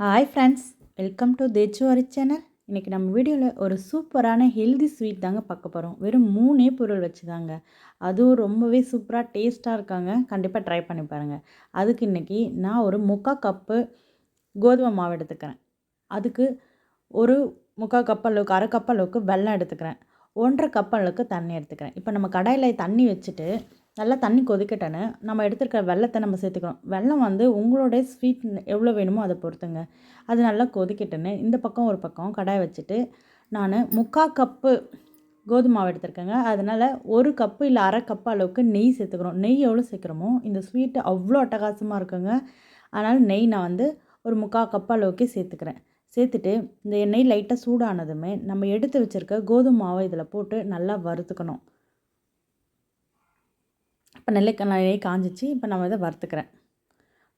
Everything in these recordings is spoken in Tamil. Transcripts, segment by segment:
ஹாய் ஃப்ரெண்ட்ஸ் வெல்கம் டு தேச்சு அரி சேனல் இன்றைக்கி நம்ம வீடியோவில் ஒரு சூப்பரான ஹெல்தி ஸ்வீட் தாங்க பார்க்க போகிறோம் வெறும் மூணே பொருள் வச்சு தாங்க அதுவும் ரொம்பவே சூப்பராக டேஸ்ட்டாக இருக்காங்க. கண்டிப்பாக ட்ரை பண்ணி பாருங்கள் அதுக்கு இன்றைக்கி நான் ஒரு முக்கால் கப்பு கோதுமை மாவு எடுத்துக்கிறேன். அதுக்கு ஒரு முக்கால் கப் அளவுக்கு அரை கப் அளவுக்கு வெல்லம் எடுத்துக்கிறேன். ஒன்றரை கப் அளவுக்கு தண்ணி எடுத்துக்கிறேன். இப்போ நம்ம கடையில் தண்ணி வச்சுட்டு நல்லா தண்ணி கொதிக்கட்டேன்னு நம்ம எடுத்துருக்க வெள்ளத்தை நம்ம சேர்த்துக்கிறோம். வெள்ளம் வந்து உங்களுடைய ஸ்வீட் எவ்வளோ வேணுமோ அதை பொறுத்துங்க. அது நல்லா கொதிக்கட்டேன்னு இந்த பக்கம் ஒரு பக்கம் கடாய் வச்சுட்டு நான் முக்கால் கப்பு கோதுமை மாவு எடுத்திருக்கேங்க. அதனால் ஒரு கப்பு இல்லை அரை கப்பு அளவுக்கு நெய் சேர்த்துக்கிறோம். நெய் எவ்வளோ சேர்க்குறோமோ இந்த ஸ்வீட்டு அவ்வளோ அட்டகாசமாக இருக்குங்க. அதனால் நெய் நான் வந்து ஒரு முக்கால் கப்பு அளவுக்கு சேர்த்துக்கிறேன். சேர்த்துட்டு இந்த எண்ணெய் லைட்டாக சூடானதுமே நம்ம எடுத்து வச்சுருக்க கோதுமை மாவை இதில் போட்டு நல்லா வறுத்துக்கணும். இப்போ நெல்லை காஞ்சிச்சு. இப்போ நம்ம இதை வறுத்துக்கிறேன்.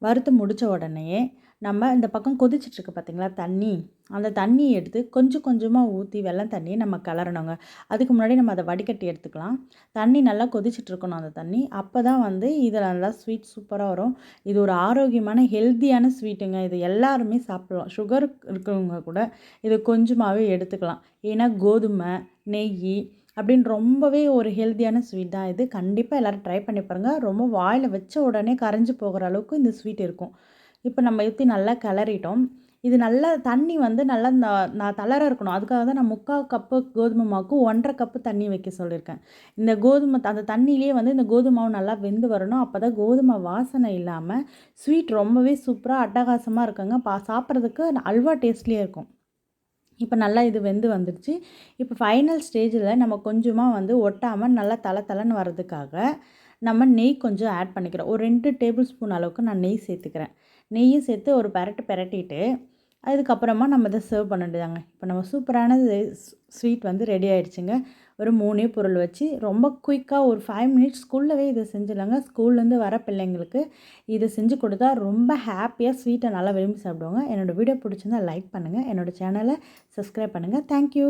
வறுத்து முடித்த உடனேயே நம்ம இந்த பக்கம் கொதிச்சிட்ருக்கு பார்த்திங்களா தண்ணி. அந்த தண்ணியை எடுத்து கொஞ்சம் கொஞ்சமாக ஊற்றி வெள்ளம் தண்ணியை நம்ம கிளறணுங்க அதுக்கு முன்னாடி நம்ம அதை வடிகட்டி எடுத்துக்கலாம். தண்ணி நல்லா கொதிச்சிட்ருக்கணும் அந்த தண்ணி. அப்போ தான் வந்து இதில் நல்லா ஸ்வீட் சூப்பராக வரும். இது ஒரு ஆரோக்கியமான ஹெல்த்தியான ஸ்வீட்டுங்க இது எல்லாருமே சாப்பிடலாம். சுகர் இருக்கிறவங்க கூட இது கொஞ்சமாகவே எடுத்துக்கலாம். ஏன்னா கோதுமை நெய் அப்படின்னு ரொம்பவே ஒரு ஹெல்த்தியான ஸ்வீட் தான் இது. கண்டிப்பாக எல்லோரும் ட்ரை பண்ணி பாருங்கள் ரொம்ப வாயில் வச்ச உடனே கரைஞ்சி போகிற அளவுக்கு இந்த ஸ்வீட் இருக்கும். இப்போ நம்ம ஊற்றி நல்லா கிளறிட்டோம். இது நல்லா தண்ணி வந்து நல்லா நான் தளர இருக்கணும். அதுக்காக தான் நான் முக்கால் கப்பு கோதுமை மாவுக்கு ஒன்றரை கப்பு தண்ணி வைக்க சொல்லியிருக்கேன். இந்த கோதுமை அந்த தண்ணியிலே வந்து இந்த கோதுமை மாவு நல்லா வெந்து வரணும். அப்போ தான் கோதுமை வாசனை இல்லாமல் ஸ்வீட் ரொம்பவே சூப்பராக அட்டகாசமாக இருக்குங்க. பா சாப்பிட்றதுக்கு அல்வா டேஸ்ட்லேயே இருக்கும். இப்போ நல்லா இது வெந்து வந்துடுச்சு. இப்போ ஃபைனல் ஸ்டேஜில் நம்ம கொஞ்சமாக வந்து ஒட்டாமல் நல்லா தலை தலைன்னு வர்றதுக்காக நம்ம நெய் கொஞ்சம் ஆட் பண்ணிக்கிறோம். ஒரு ரெண்டு டேபிள் ஸ்பூன் அளவுக்கு நான் நெய் சேர்த்துக்கிறேன். நெய்யும் சேர்த்து ஒரு பெரட்டு பெரட்டிட்டு அதுக்கப்புறமா நம்ம இதை சர்வ் பண்ணிட்டுதாங்க இப்போ நம்ம சூப்பரான ஸ்வீட் வந்து ரெடி ஆகிடுச்சுங்க ஒரு மூணே பொருள் வச்சு ரொம்ப குயிக்காக ஒரு ஃபைவ் மினிட்ஸ் ஸ்கூல்லவே இதை செஞ்சிடலாங்க. ஸ்கூல்லேருந்து வர பிள்ளைங்களுக்கு இதை செஞ்சு கொடுத்தா ரொம்ப ஹாப்பியாக ஸ்வீட்டை நல்லா விரும்பி சாப்பிடுவாங்க. என்னோடய வீடியோ பிடிச்சிருந்தா லைக் பண்ணுங்கள் என்னோடய சேனலை சப்ஸ்கிரைப் பண்ணுங்கள் தேங்க்யூ